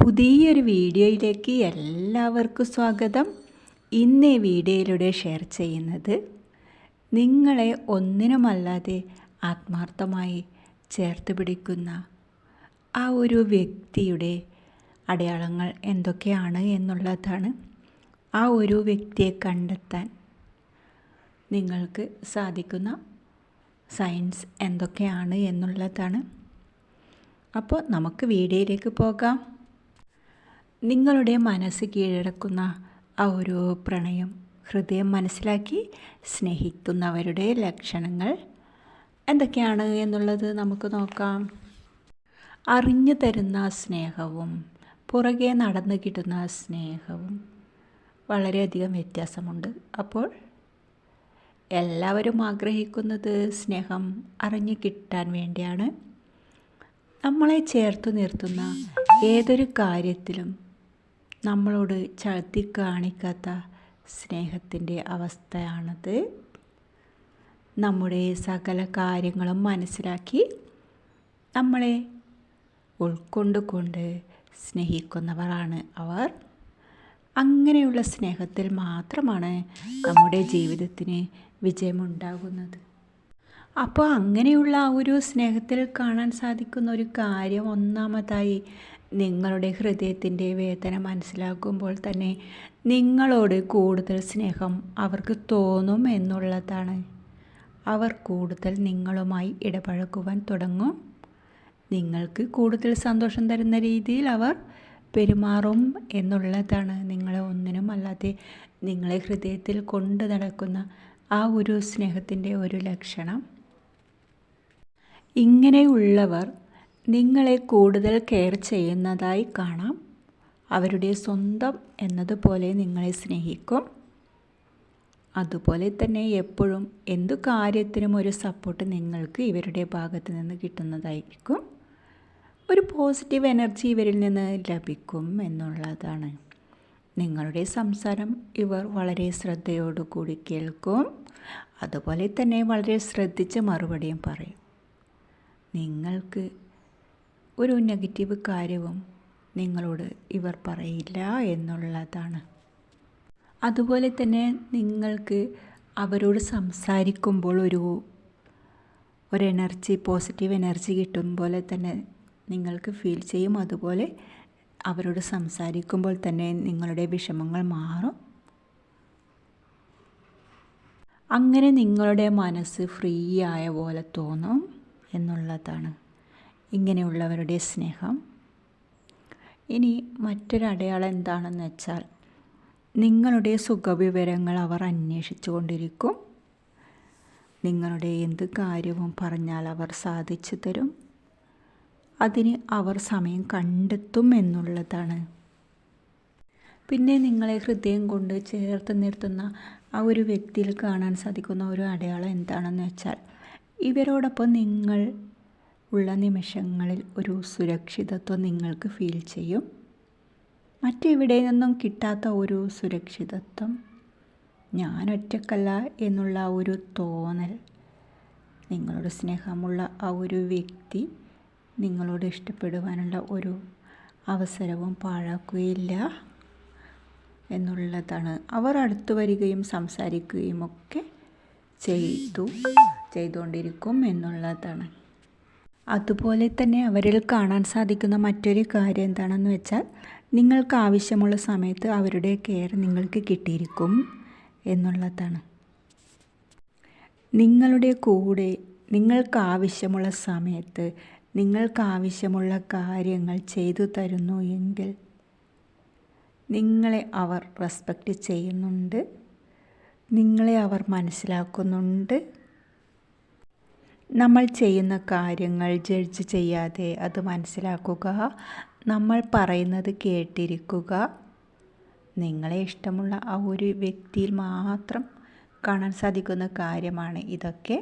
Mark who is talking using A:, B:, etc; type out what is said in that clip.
A: പുതിയൊരു വീഡിയോയിലേക്ക് എല്ലാവർക്കും സ്വാഗതം ഇന്ന് ഈ വീഡിയോയിലൂടെ ഷെയർ ചെയ്യുന്നത് നിങ്ങളെ ഒന്നിനുമല്ലാതെ ആത്മാർത്ഥമായി ചേർത്ത് പിടിക്കുന്ന ആ ഒരു വ്യക്തിയുടെ അടയാളങ്ങൾ എന്തൊക്കെയാണ് എന്നുള്ളതാണ് ആ ഒരു വ്യക്തിയെ കണ്ടെത്താൻ നിങ്ങൾക്ക് സാധിക്കുന്ന സയൻസ് എന്തൊക്കെയാണ് എന്നുള്ളതാണ് അപ്പോൾ നമുക്ക് വീഡിയോയിലേക്ക് പോകാം നിങ്ങളുടെ മനസ്സ് കീഴടക്കുന്ന ആ ഒരു പ്രണയം ഹൃദയം മനസ്സിലാക്കി സ്നേഹിക്കുന്നവരുടെ ലക്ഷണങ്ങൾ എന്തൊക്കെയാണ് എന്നുള്ളത് നമുക്ക് നോക്കാം അറിഞ്ഞു തരുന്ന സ്നേഹവും പുറകെ നടന്നു കിട്ടുന്ന സ്നേഹവും വളരെയധികം വ്യത്യാസമുണ്ട് അപ്പോൾ എല്ലാവരും ആഗ്രഹിക്കുന്നത് സ്നേഹം അറിഞ്ഞു കിട്ടാൻ വേണ്ടിയാണ് നമ്മളെ ചേർത്ത് നിർത്തുന്ന ഏതൊരു കാര്യത്തിലും നമ്മളോട് ചതി കാണിക്കാത്ത സ്നേഹത്തിൻ്റെ അവസ്ഥയാണത് നമ്മുടെ സകല കാര്യങ്ങളും മനസ്സിലാക്കി നമ്മളെ ഉൾക്കൊണ്ടുകൊണ്ട് സ്നേഹിക്കുന്നവരാണ് അവർ അങ്ങനെയുള്ള സ്നേഹത്തിൽ മാത്രമാണ് നമ്മുടെ ജീവിതത്തിന് വിജയമുണ്ടാകുന്നത് അപ്പോൾ അങ്ങനെയുള്ള ആ ഒരു സ്നേഹത്തിൽ കാണാൻ സാധിക്കുന്ന ഒരു കാര്യം ഒന്നാമതായി നിങ്ങളുടെ ഹൃദയത്തിൻ്റെ വേദന മനസ്സിലാക്കുമ്പോൾ തന്നെ നിങ്ങളോട് കൂടുതൽ സ്നേഹം അവർക്ക് തോന്നും എന്നുള്ളതാണ് അവർ കൂടുതൽ നിങ്ങളുമായി ഇടപഴകുവാൻ തുടങ്ങും നിങ്ങൾക്ക് കൂടുതൽ സന്തോഷം തരുന്ന രീതിയിൽ അവർ പെരുമാറും എന്നുള്ളതാണ് നിങ്ങളെ ഒന്നിനും അല്ലാതെ നിങ്ങളെ ഹൃദയത്തിൽ കൊണ്ടു നടക്കുന്ന ആ ഒരു സ്നേഹത്തിൻ്റെ ഒരു ലക്ഷണം ഇങ്ങനെയുള്ളവർ നിങ്ങളെ കൂടുതൽ കെയർ ചെയ്യുന്നതായി കാണാം അവരുടെ സ്വന്തം എന്നതുപോലെ നിങ്ങളെ സ്നേഹിക്കും അതുപോലെ തന്നെ എപ്പോഴും എന്തു കാര്യത്തിനും ഒരു സപ്പോർട്ട് നിങ്ങൾക്ക് ഇവരുടെ ഭാഗത്ത് നിന്ന് കിട്ടുന്നതായിരിക്കും ഒരു പോസിറ്റീവ് എനർജി ഇവരിൽ നിന്ന് ലഭിക്കും എന്നുള്ളതാണ് നിങ്ങളുടെ സംസാരം ഇവർ വളരെ ശ്രദ്ധയോടുകൂടി കേൾക്കും അതുപോലെ തന്നെ വളരെ ശ്രദ്ധിച്ച് മറുപടിയും പറയും നിങ്ങൾക്ക് ഒരു നെഗറ്റീവ് കാര്യവും നിങ്ങളോട് ഇവർ പറയില്ല എന്നുള്ളതാണ് അതുപോലെ തന്നെ നിങ്ങൾക്ക് അവരോട് സംസാരിക്കുമ്പോൾ ഒരു ഒരു എനർജി പോസിറ്റീവ് എനർജി കിട്ടും പോലെ തന്നെ നിങ്ങൾക്ക് ഫീൽ ചെയ്യും അതുപോലെ അവരോട് സംസാരിക്കുമ്പോൾ തന്നെ നിങ്ങളുടെ വിഷമങ്ങൾ മാറും അങ്ങനെ നിങ്ങളുടെ മനസ്സ് ഫ്രീ ആയ പോലെ തോന്നും എന്നുള്ളതാണ് ഇങ്ങനെയുള്ളവരുടെ സ്നേഹം ഇനി മറ്റൊരു എന്താണെന്ന് വെച്ചാൽ നിങ്ങളുടെ സുഖവിവരങ്ങൾ അവർ അന്വേഷിച്ചു കൊണ്ടിരിക്കും നിങ്ങളുടെ എന്ത് കാര്യവും പറഞ്ഞാൽ അവർ സാധിച്ചു തരും അതിന് അവർ സമയം കണ്ടെത്തും എന്നുള്ളതാണ് പിന്നെ നിങ്ങളെ ഹൃദയം കൊണ്ട് ചേർത്ത് നിർത്തുന്ന ആ ഒരു വ്യക്തിയിൽ കാണാൻ സാധിക്കുന്ന ഒരു അടയാളം എന്താണെന്ന് വെച്ചാൽ ഇവരോടൊപ്പം നിങ്ങൾ ഉള്ള നിമിഷങ്ങളിൽ ഒരു സുരക്ഷിതത്വം നിങ്ങൾക്ക് ഫീൽ ചെയ്യും മറ്റെവിടെ നിന്നും കിട്ടാത്ത ഒരു സുരക്ഷിതത്വം ഞാൻ ഒറ്റക്കല്ല എന്നുള്ള ഒരു തോന്നൽ നിങ്ങളോട് സ്നേഹമുള്ള ആ ഒരു വ്യക്തി നിങ്ങളോട് ഇഷ്ടപ്പെടുവാനുള്ള ഒരു അവസരവും പാഴാക്കുകയില്ല എന്നുള്ളതാണ് അവർ അടുത്തു വരികയും സംസാരിക്കുകയും ഒക്കെ ചെയ്തു ചെയ്തുകൊണ്ടിരിക്കും എന്നുള്ളതാണ് അതുപോലെ തന്നെ അവരിൽ കാണാൻ സാധിക്കുന്ന മറ്റൊരു കാര്യം എന്താണെന്ന് വെച്ചാൽ നിങ്ങൾക്ക് ആവശ്യമുള്ള സമയത്ത് അവരുടെ കെയർ നിങ്ങൾക്ക് കിട്ടിയിരിക്കും എന്നുള്ളതാണ് നിങ്ങളുടെ കൂടെ നിങ്ങൾക്ക് ആവശ്യമുള്ള സമയത്ത് നിങ്ങൾക്ക് ആവശ്യമുള്ള കാര്യങ്ങൾ ചെയ്തു തരുന്നു എങ്കിൽ നിങ്ങളെ അവർ റെസ്പെക്റ്റ് ചെയ്യുന്നുണ്ട് നിങ്ങളെ അവർ മനസ്സിലാക്കുന്നുണ്ട് നമ്മൾ ചെയ്യുന്ന കാര്യങ്ങൾ ജഡ്ജ് ചെയ്യാതെ അത് മനസ്സിലാക്കുക നമ്മൾ പറയുന്നത് കേട്ടിരിക്കുക നിങ്ങളെ ഇഷ്ടമുള്ള ആ ഒരു വ്യക്തിയിൽ മാത്രം കാണാൻ സാധിക്കുന്ന കാര്യമാണ് ഇതൊക്കെ